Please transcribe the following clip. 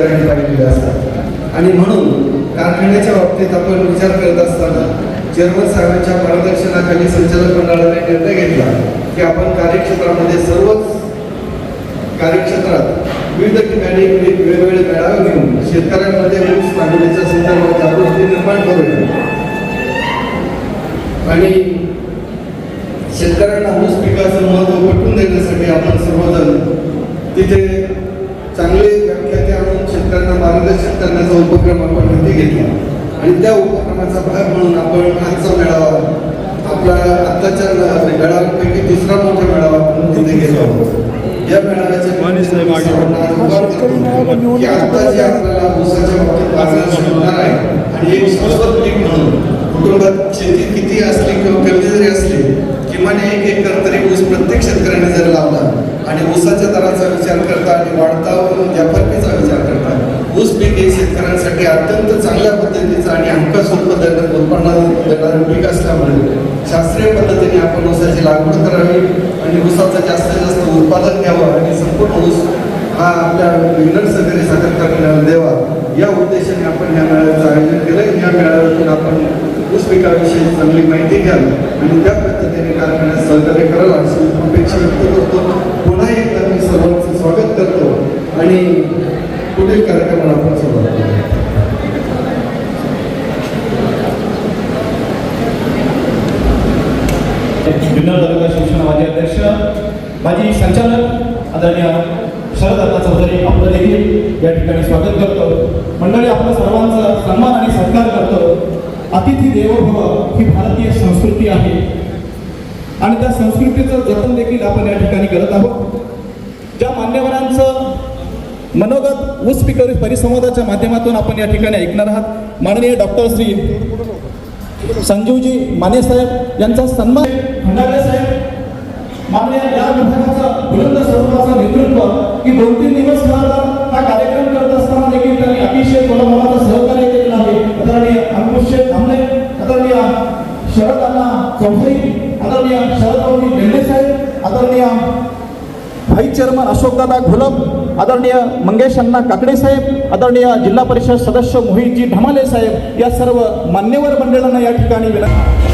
करणे पाहिलेले असतात. आणि म्हणून कारखान्याच्या बाबतीत आपण विचार करत असताना जर्मन साहेबांच्या मार्गदर्शनाखाली संचालक मंडळाने निर्णय घेतला की आपण कार्यक्षेत्रामध्ये सर्वच कार्यक्षेत्रात विविध ठिकाणी वेगवेगळे मेळावे घेऊन शेतकऱ्यांमध्ये ऊस लागवडीच्या संदर्भात जागृती निर्माण करूया. आणि शेतकऱ्यांना ऊस पिकाचं महत्त्व पटवून देण्यासाठी आपण सर्वजण तिथे चांगले व्याख्याते शेतकऱ्यांना मार्गदर्शन करण्याचा उपक्रम आपण हाती घेतला. आणि त्या उपक्रमाचा भाग म्हणून आपण आजचा मेळावा आपला आत्ताच्या मेळाव्यापैकी दुसरा मोठा मेळावा आपण तिथे घेतो आहोत या की जे आपल्याला ऊसाच्या बाबतीत आहे आणि एक पीक म्हणून कुटुंबात शेती किती असली किंवा कमी जरी असली किमान एक एकर तरी ऊस प्रत्येक शेतकऱ्याने जर लावला आणि ऊसाच्या दराचा विचार करता आणि वाढता करता ऊस पीक हे शेतकऱ्यांसाठी अत्यंत चांगल्या पद्धतीचं आणि हमखास उत्पादन उत्पन्न देणारं पीक असल्यामुळे शास्त्रीय पद्धतीने आपण ऊसाची लागवड करावी आणि ऊसाचं जास्तीत जास्त उत्पादन घ्यावं आणि संपूर्ण ऊस हा आपल्या विनर सहकारी साखर कारखान्याला द्यावा. या उद्देशाने आपण या मेळाव्याचं आयोजन केलं या मेळाव्यातून आपण ऊस पिकाविषयी चांगली माहिती घ्याल आणि त्या पद्धतीने कारखान्यात सहकार्य करायला अशी अपेक्षा व्यक्त करतो. पुन्हा एकदा मी सर्वांचं स्वागत करतो आणि पुढील कार्यक्रमाला आपण सुरुवात जुन्नर तालुका शिक्षण माजी अध्यक्ष माजी संचालक आदरणीय शरद चौधरी आपलं देखील या ठिकाणी स्वागत करतो. मंडळी आपला सर्वांचा सन्मान आणि सत्कार करतो. अतिथी देवभव ही भारतीय संस्कृती आहे. आणि त्या संस्कृतीचं जतन देखील आपण या ठिकाणी करत आहोत. ज्या मान्यवरांचं मनोगत ऊस पिकवरी परिसंवादाच्या माध्यमातून आपण या ठिकाणी ऐकणार आहात. माननीय डॉक्टर श्री संजीवजी माने साहेब यांचा सन्मान साहेब माननीय या विभागाचा बुलंद स्वरूपाचं नेतृत्व की दोन तीन दिवस हा कार्यक्रम करत असताना देखील त्यांनी अतिशय कोलाबाचं सहकार्य केलेलं आहे. आदरणीय अंकुश शेठ आदरणीय शरद अण्णा चौधरी आदरणीय शरद बेंडे साहेब आदरणीय व्हाईस चेअरमन अशोकदादा घोलप आदरणीय मंगेश अण्णा काकडे साहेब आदरणीय जिल्हा परिषद सदस्य मोहितजी ढमाले साहेब या सर्व मान्यवर मंडळांना या ठिकाणी विनंती